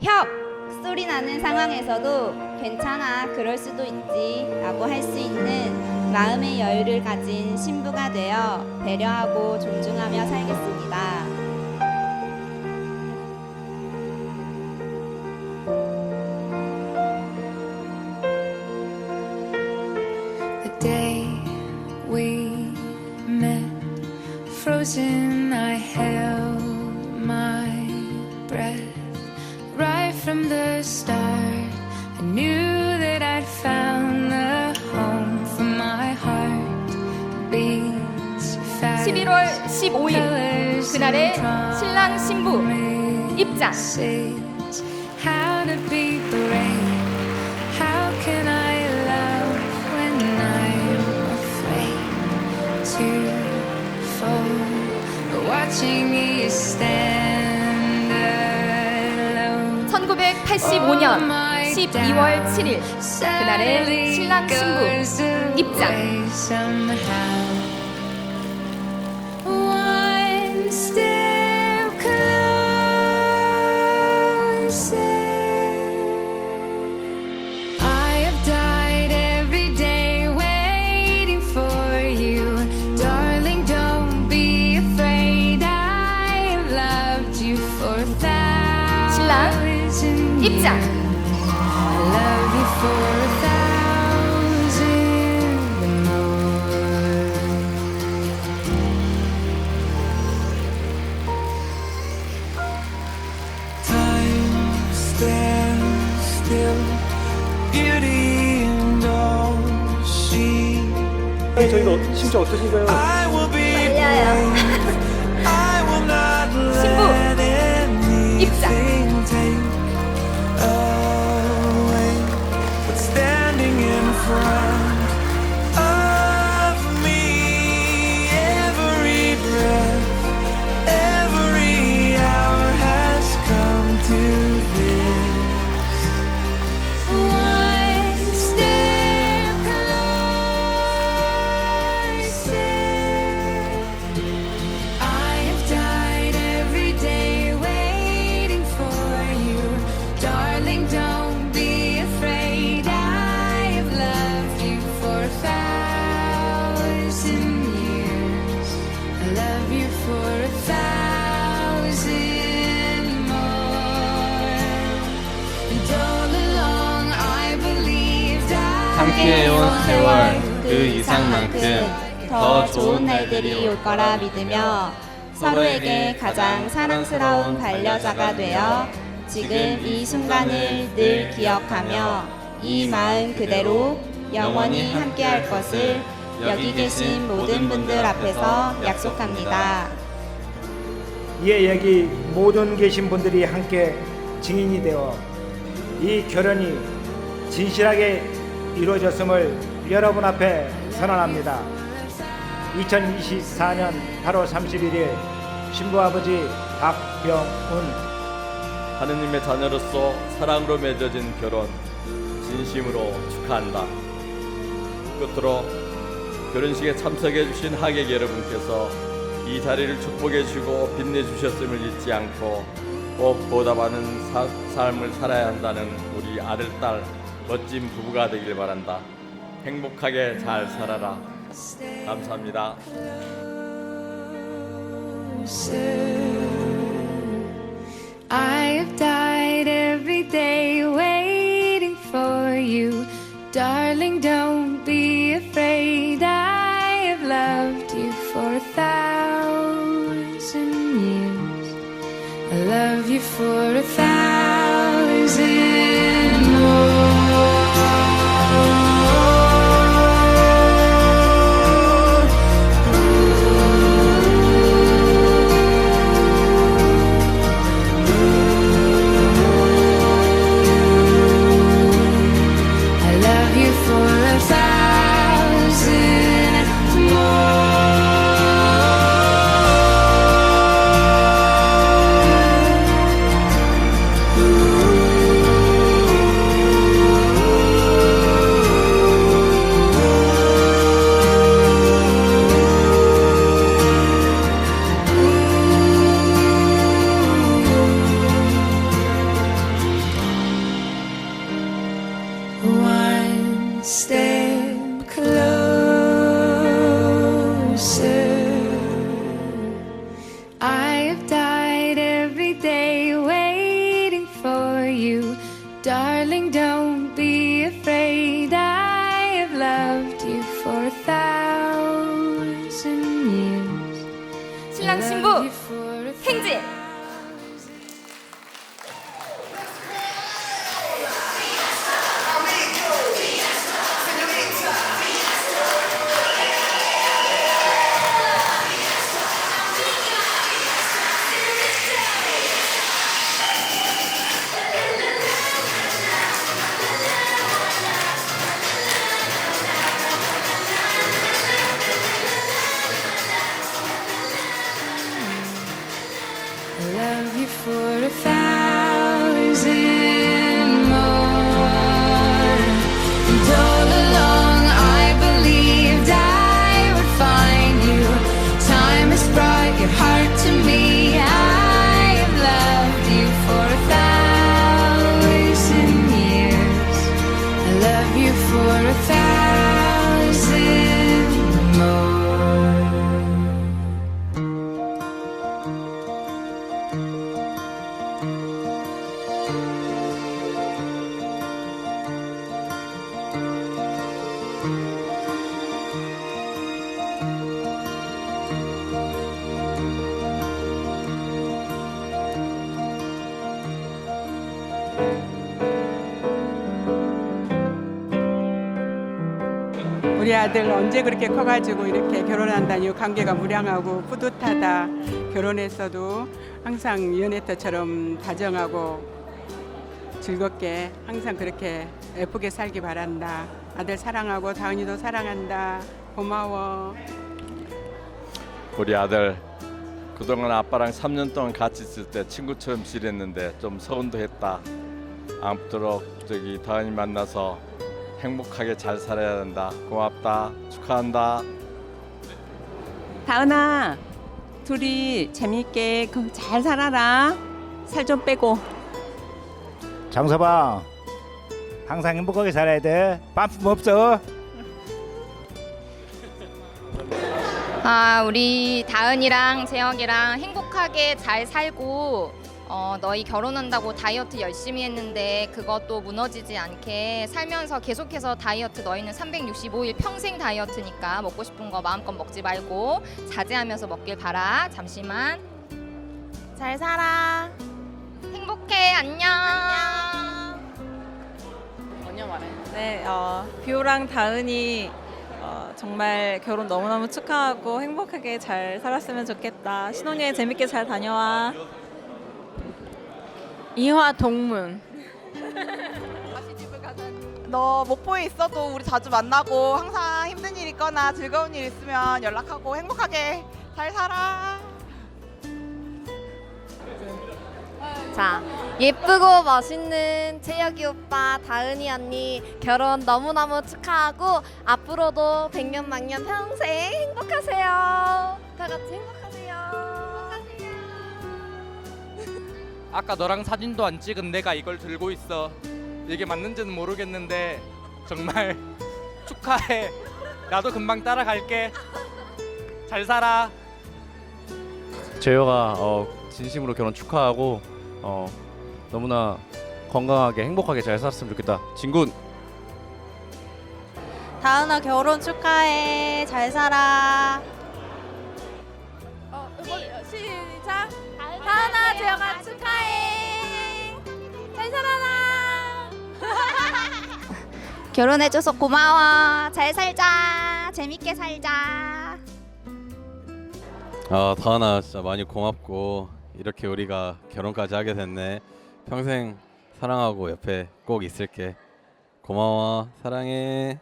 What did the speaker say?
협! 소리 나는 상황에서도 괜찮아, 그럴 수도 있지 라고 할 수 있는 마음의 여유를 가진 신부가 되어 배려하고 존중하며 살겠습니다. 15일 그날의 신랑 신부 입장. 1985년 12월 7일 그날의 신랑 신부 입장. She. 저희가 심정 어떠신가요? I will be 함께해온 세월 그 이상만큼 더 좋은 날들이 올 거라 믿으며 서로에게 가장 사랑스러운 반려자가 되어 지금 이 순간을 늘 기억하며 이 마음 그대로 영원히 함께할 것을 여기 계신 모든 분들 앞에서 약속합니다. 이에 여기 모든 계신 분들이 함께 증인이 되어 이 결혼이 진실하게 이루어졌음을 여러분 앞에 선언합니다. 2024년 8월 31일 신부 아버지 박병훈 하느님의 자녀로서 사랑으로 맺어진 결혼 진심으로 축하한다. 끝으로 결혼식에 참석해 주신 하객 여러분께서 이 자리를 축복해 주고 빛내 주셨음을 잊지 않고 꼭 보답하는 사- 삶을 살아야 한다는 우리 아들 딸 멋진 부부가 되길 바란다. 행복하게 잘 살아라. 감사합니다. For a thousand years. 신랑 신부 행진. 우리 아들 언제 그렇게 커가지고 이렇게 결혼한다니 관계가 무량하고 뿌듯하다. 결혼했어도 항상 연애 때처럼 다정하고 즐겁게 항상 그렇게 예쁘게 살기 바란다. 아들 사랑하고 다은이도 사랑한다. 고마워. 우리 아들 그동안 아빠랑 3년 동안 같이 있을 때 친구처럼 지냈는데 좀 서운도 했다. 아무쪼록 저기 다은이 만나서 행복하게 잘 살아야 된다. 고맙다. 축하한다. 다은아, 둘이 재미있게 그잘 살아라. 살 좀 빼고. 장서방 항상 행복하게 살아야 돼. 반품 없어. 아, 우리 다은이랑 재혁이랑 행복하게 잘 살고 어, 너희 결혼한다고 다이어트 열심히 했는데 그것도 무너지지 않게 살면서 계속해서 다이어트 너희는 365일 평생 다이어트니까 먹고 싶은 거 마음껏 먹지 말고 자제하면서 먹길 바라. 잠시만. 잘 살아. 행복해. 안녕. 네, 어, 비오랑 다은이 어, 정말 결혼 너무너무 축하하고 행복하게 잘 살았으면 좋겠다. 신혼여행 재밌게 잘 다녀와. 이화 동문. 너 목포에 있어도 우리 자주 만나고 항상 힘든 일 있거나 즐거운 일 있으면 연락하고 행복하게 잘 살아. 자, 예쁘고 멋있는 채혁이 오빠, 다은이 언니 결혼 너무너무 축하하고 앞으로도 백년 만년 평생 행복하세요. 다 같이 행복하세요. 아까 너랑 사진도 안 찍은 내가 이걸 들고 있어. 이게 맞는지는 모르겠는데 정말 축하해. 나도 금방 따라갈게. 잘 살아. 재혁아 어, 진심으로 결혼 축하하고 어, 너무나 건강하게 행복하게 잘 살았으면 좋겠다. 진군. 다은아 결혼 축하해. 잘 살아. 시작. 다은아, 재혁아 축하해. 잘 살아라. 결혼해줘서 고마워. 잘 살자. 재밌게 살자. 아 다은아 진짜 많이 고맙고 이렇게 우리가 결혼까지 하게 됐네. 평생 사랑하고 옆에 꼭 있을게. 고마워. 사랑해.